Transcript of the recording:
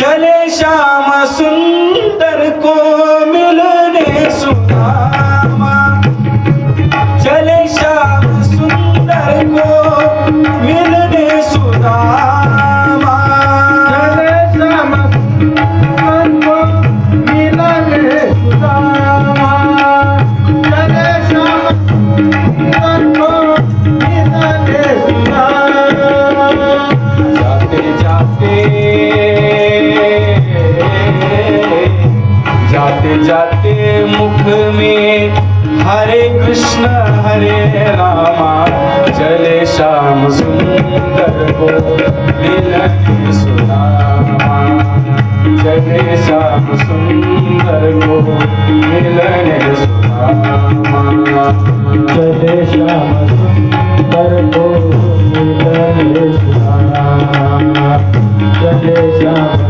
चले श्याम सुंदर को मिलने सुदामा चले श्याम सुंदर को मिलने सुदामा चले श्याम सुंदर को मिलने सुदामा चले श्याम सुंदर को मिलने सुदामा जाते जाते जाते जाते मुख में, हरे कृष्ण, हरे रामा। चले श्याम सुंदर को मिलने सुदामा। चले श्याम सुंदर को मिलने सुदामा। चले श्याम सुंदर को मिलने सुदामा। चले श्याम